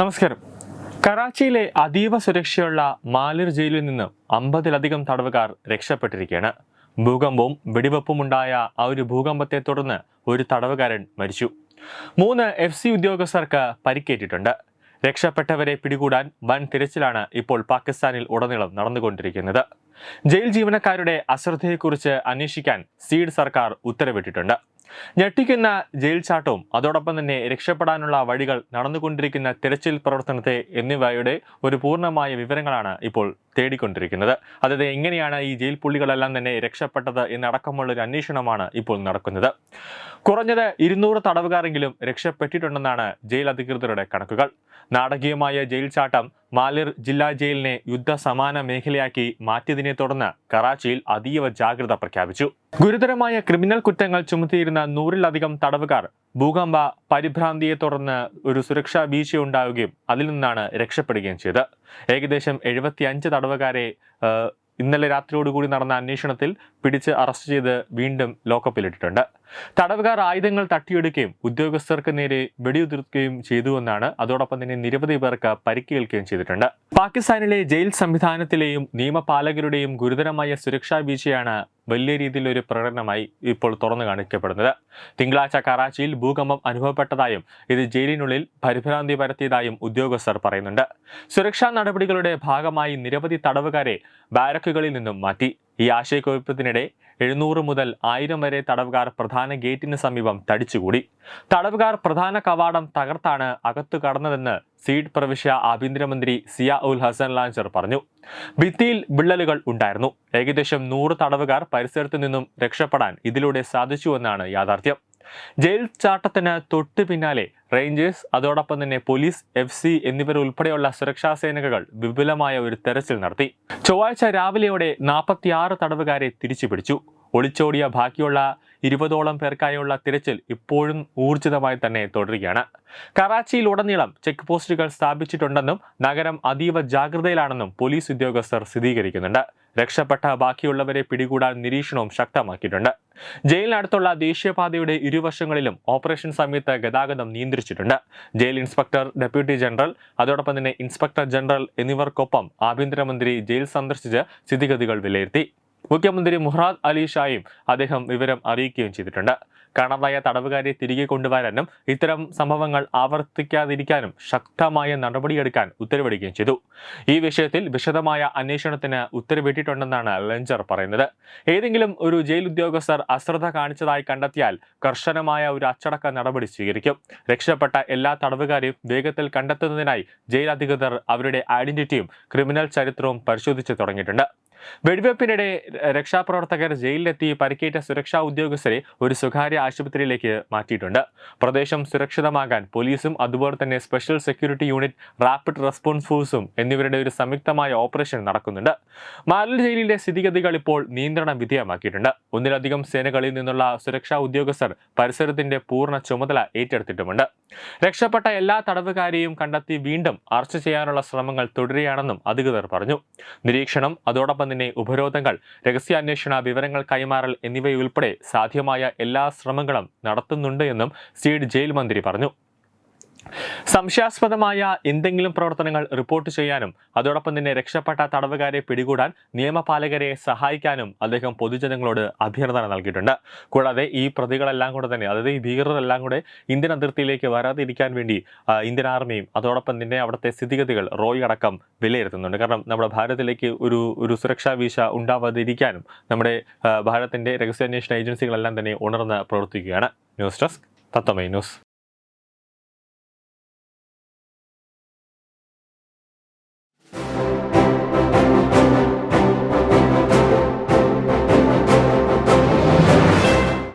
നമസ്കാരം. കറാച്ചിയിലെ അതീവ സുരക്ഷയുള്ള മാലിർ ജയിലിൽ നിന്ന് അമ്പതിലധികം തടവുകാർ രക്ഷപ്പെട്ടിരിക്കുകയാണ്. ഭൂകമ്പവും വെടിവെപ്പും ഉണ്ടായ ആ ഒരു ഭൂകമ്പത്തെ തുടർന്ന് ഒരു തടവുകാരൻ മരിച്ചു. മൂന്ന് എഫ് സി ഉദ്യോഗസ്ഥർക്ക് പരിക്കേറ്റിട്ടുണ്ട്. രക്ഷപ്പെട്ടവരെ പിടികൂടാൻ വൻ തിരച്ചിലാണ് ഇപ്പോൾ പാകിസ്ഥാനിൽ ഉടനീളം നടന്നുകൊണ്ടിരിക്കുന്നത്. ജയിൽ ജീവനക്കാരുടെ അശ്രദ്ധയെക്കുറിച്ച് അന്വേഷിക്കാൻ സീഡ് സർക്കാർ ഉത്തരവിട്ടിട്ടുണ്ട്. ഞെട്ടിക്കുന്ന ജയിൽ ചാട്ടവും അതോടൊപ്പം തന്നെ രക്ഷപ്പെടാനുള്ള വഴികൾ നടന്നുകൊണ്ടിരിക്കുന്ന തിരച്ചിൽ പ്രവർത്തനത്തെ എന്നിവയുടെ ഒരു പൂർണമായ വിവരങ്ങളാണ് ഇപ്പോൾ തേടിക്കൊണ്ടിരിക്കുന്നത്. അതായത് എങ്ങനെയാണ് ഈ ജയിൽ പുള്ളികളെല്ലാം തന്നെ രക്ഷപ്പെട്ടത് എന്നടക്കമുള്ള ഒരു അന്വേഷണമാണ് ഇപ്പോൾ നടക്കുന്നത്. കുറഞ്ഞത് ഇരുന്നൂറ് തടവുകാരെങ്കിലും രക്ഷപ്പെട്ടിട്ടുണ്ടെന്നാണ് ജയിൽ അധികൃതരുടെ കണക്കുകൾ. നാടകീയമായ ജയിൽ ചാട്ടം മാലിർ ജില്ലാ ജയിലിനെ യുദ്ധസമാന മേഖലയാക്കി മാറ്റിയതിനെ തുടർന്ന് കറാച്ചിയിൽ അതീവ ജാഗ്രത പ്രഖ്യാപിച്ചു. ഗുരുതരമായ ക്രിമിനൽ കുറ്റങ്ങൾ ചുമത്തിയിരുന്ന നൂറിലധികം തടവുകാർ ഭൂകമ്പ പരിഭ്രാന്തിയെ തുടർന്ന് ഒരു സുരക്ഷാ വീഴ്ച ഉണ്ടാവുകയും അതിൽ നിന്നാണ് രക്ഷപ്പെടുകയും ചെയ്തത്. ഏകദേശം എഴുപത്തിയഞ്ച് തടവുകാരെ ഇന്നലെ രാത്രിയോടുകൂടി നടന്ന അന്വേഷണത്തിൽ പിടിച്ച് അറസ്റ്റ് ചെയ്ത് വീണ്ടും ലോക്കപ്പിലിട്ടിട്ടുണ്ട്. തടവുകാർ ആയുധങ്ങൾ തട്ടിയെടുക്കുകയും ഉദ്യോഗസ്ഥർക്ക് നേരെ വെടിയുതിർക്കുകയും ചെയ്തുവെന്നാണ് അതോടൊപ്പം തന്നെ നിരവധി പേർക്ക് പരിക്കേൽക്കുകയും ചെയ്തിട്ടുണ്ട്. പാകിസ്ഥാനിലെ ജയിൽ സംവിധാനത്തിലെയും നിയമപാലകരുടെയും ഗുരുതരമായ സുരക്ഷാ വീഴ്ചയാണ് വലിയ രീതിയിൽ ഒരു പ്രകടനമായി ഇപ്പോൾ തുറന്നു കാണിക്കപ്പെടുന്നത്. തിങ്കളാഴ്ച കറാച്ചിയിൽ ഭൂകമ്പം അനുഭവപ്പെട്ടതായും ഇത് ജയിലിനുള്ളിൽ പരിഭ്രാന്തി പരത്തിയതായും ഉദ്യോഗസ്ഥർ പറയുന്നുണ്ട്. സുരക്ഷാ നടപടികളുടെ ഭാഗമായി നിരവധി തടവുകാരെ ബാരക്കുകളിൽ നിന്നും മാറ്റി. ഈ ആശയക്കുഴപ്പത്തിനിടെ എഴുന്നൂറ് മുതൽ ആയിരം വരെ തടവുകാർ പ്രധാന ഗേറ്റിന് സമീപം തടിച്ചുകൂടി. തടവുകാർ പ്രധാന കവാടം തകർത്താണ് അകത്തു കടന്നതെന്ന് സീഡ് പ്രവിശ്യ ആഭ്യന്തരമന്ത്രി സിയ ഉൽ ഹസൻ ലാൻസർ പറഞ്ഞു. ഭിത്തിയിൽ വിള്ളലുകൾ ഉണ്ടായിരുന്നു. ഏകദേശം നൂറ് തടവുകാർ പരിസരത്തു നിന്നും രക്ഷപ്പെടാൻ ഇതിലൂടെ സാധിച്ചുവെന്നാണ് യാഥാർത്ഥ്യം. ജയിൽ ചാട്ടത്തിന് തൊട്ടു പിന്നാലെ റേഞ്ചേഴ്സ് അതോടൊപ്പം തന്നെ പോലീസ് എഫ് സി എന്നിവരുൾപ്പെടെയുള്ള സുരക്ഷാ സേനകൾ വിപുലമായ ഒരു തെരച്ചിൽ നടത്തി. ചൊവ്വാഴ്ച രാവിലെയോടെ നാൽപ്പത്തിയാറ് തടവുകാരെ തിരിച്ചു പിടിച്ചു ഒളിച്ചോടിയ ബാക്കിയുള്ള ഇരുപതോളം പേർക്കായുള്ള തിരച്ചിൽ ഇപ്പോഴും ഊർജിതമായി തന്നെ തുടരുകയാണ്. കറാച്ചിയിലുടനീളം ചെക്ക് പോസ്റ്റുകൾ സ്ഥാപിച്ചിട്ടുണ്ടെന്നും നഗരം അതീവ ജാഗ്രതയിലാണെന്നും പോലീസ് ഉദ്യോഗസ്ഥർ സ്ഥിരീകരിക്കുന്നുണ്ട്. രക്ഷപ്പെട്ട ബാക്കിയുള്ളവരെ പിടികൂടാൻ നിരീക്ഷണവും ശക്തമാക്കിയിട്ടുണ്ട്. ജയിലിനടുത്തുള്ള ദേശീയപാതയുടെ ഇരുവശങ്ങളിലും ഓപ്പറേഷൻ സമയത്ത് ഗതാഗതം നിയന്ത്രിച്ചിട്ടുണ്ട്. ജയിൽ ഇൻസ്പെക്ടർ ഡെപ്യൂട്ടി ജനറൽ അതോടൊപ്പം തന്നെ ഇൻസ്പെക്ടർ ജനറൽ എന്നിവർക്കൊപ്പം ആഭ്യന്തരമന്ത്രി ജയിൽ സന്ദർശിച്ച് സ്ഥിതിഗതികൾ വിലയിരുത്തി. മുഖ്യമന്ത്രി മുഹ്റാദ് അലി ഷായും അദ്ദേഹം വിവരം അറിയിക്കുകയും ചെയ്തിട്ടുണ്ട്. കാണാതായ തടവുകാരെ തിരികെ കൊണ്ടുവരാനും ഇത്തരം സംഭവങ്ങൾ ആവർത്തിക്കാതിരിക്കാനും ശക്തമായ നടപടിയെടുക്കാൻ ഉത്തരവിടുകയും ചെയ്തു. ഈ വിഷയത്തിൽ വിശദമായ അന്വേഷണത്തിന് ഉത്തരവിട്ടിട്ടുണ്ടെന്നാണ് ലഞ്ചർ പറയുന്നത്. ഏതെങ്കിലും ഒരു ജയിൽ ഉദ്യോഗസ്ഥർ അശ്രദ്ധ കാണിച്ചതായി കണ്ടെത്തിയാൽ കർശനമായ ഒരു അച്ചടക്ക നടപടി സ്വീകരിക്കും. രക്ഷപ്പെട്ട എല്ലാ തടവുകാരെയും വേഗത്തിൽ കണ്ടെത്തുന്നതിനായി ജയിൽ അധികൃതർ അവരുടെ ഐഡന്റിറ്റിയും ക്രിമിനൽ ചരിത്രവും പരിശോധിച്ചു തുടങ്ങിയിട്ടുണ്ട്. വെടിവെപ്പിനിടെ രക്ഷാപ്രവർത്തകർ ജയിലിലെത്തി പരിക്കേറ്റ സുരക്ഷാ ഉദ്യോഗസ്ഥരെ ഒരു സ്വകാര്യ ആശുപത്രിയിലേക്ക് മാറ്റിയിട്ടുണ്ട്. പ്രദേശം സുരക്ഷിതമാകാൻ പോലീസും അതുപോലെ തന്നെ special security unit rapid response ഫോഴ്സും എന്നിവരുടെ ഒരു സംയുക്തമായ ഓപ്പറേഷൻ നടക്കുന്നുണ്ട്. മാലൽ ജയിലിലെ സ്ഥിതിഗതികൾ ഇപ്പോൾ നിയന്ത്രണ വിധേയമാക്കിയിട്ടുണ്ട്. ഒന്നിലധികം സേനകളിൽ നിന്നുള്ള സുരക്ഷാ ഉദ്യോഗസ്ഥർ പരിസരത്തിന്റെ പൂർണ ചുമതല ഏറ്റെടുത്തിട്ടുമുണ്ട്. രക്ഷപ്പെട്ട എല്ലാ തടവുകാരെയും കണ്ടെത്തി വീണ്ടും അറസ്റ്റ് ചെയ്യാനുള്ള ശ്രമങ്ങൾ തുടരുകയാണെന്നും അധികൃതർ പറഞ്ഞു. നിരീക്ഷണം അതോടൊപ്പം തന്നെ ഉപരോധങ്ങൾ രഹസ്യാന്വേഷണ വിവരങ്ങൾ കൈമാറൽ എന്നിവയുൾപ്പെടെ സാധ്യമായ എല്ലാ ശ്രമങ്ങളും നടത്തുന്നുണ്ട് എന്നും സീഡ് ജയിൽ മന്ത്രി പറഞ്ഞു. സംശയാസ്പദമായ എന്തെങ്കിലും പ്രവർത്തനങ്ങൾ റിപ്പോർട്ട് ചെയ്യാനും അതോടൊപ്പം തന്നെ രക്ഷപ്പെട്ട തടവുകാരെ പിടികൂടാൻ നിയമപാലകരെ സഹായിക്കാനും അദ്ദേഹം പൊതുജനങ്ങളോട് അഭ്യർത്ഥന നൽകിയിട്ടുണ്ട്. കൂടാതെ ഈ പ്രതികളെല്ലാം കൂടെ തന്നെ അതായത് ഈ ഭീകരരെല്ലാം കൂടെ ഇന്ത്യൻ അതിർത്തിയിലേക്ക് വരാതിരിക്കാൻ വേണ്ടി ഇന്ത്യൻ ആർമിയും അതോടൊപ്പം തന്നെ അവിടുത്തെ സ്ഥിതിഗതികൾ റോയ് അടക്കം വിലയിരുത്തുന്നുണ്ട്. കാരണം നമ്മുടെ ഭാരതത്തിലേക്ക് ഒരു ഒരു സുരക്ഷാ വീശ ഉണ്ടാവാതിരിക്കാനും നമ്മുടെ ഭാരതത്തിന്റെ രഹസ്യാന്വേഷണ ഏജൻസികളെല്ലാം തന്നെ ഉണർന്ന് പ്രവർത്തിക്കുകയാണ്. News desk Thathamai news.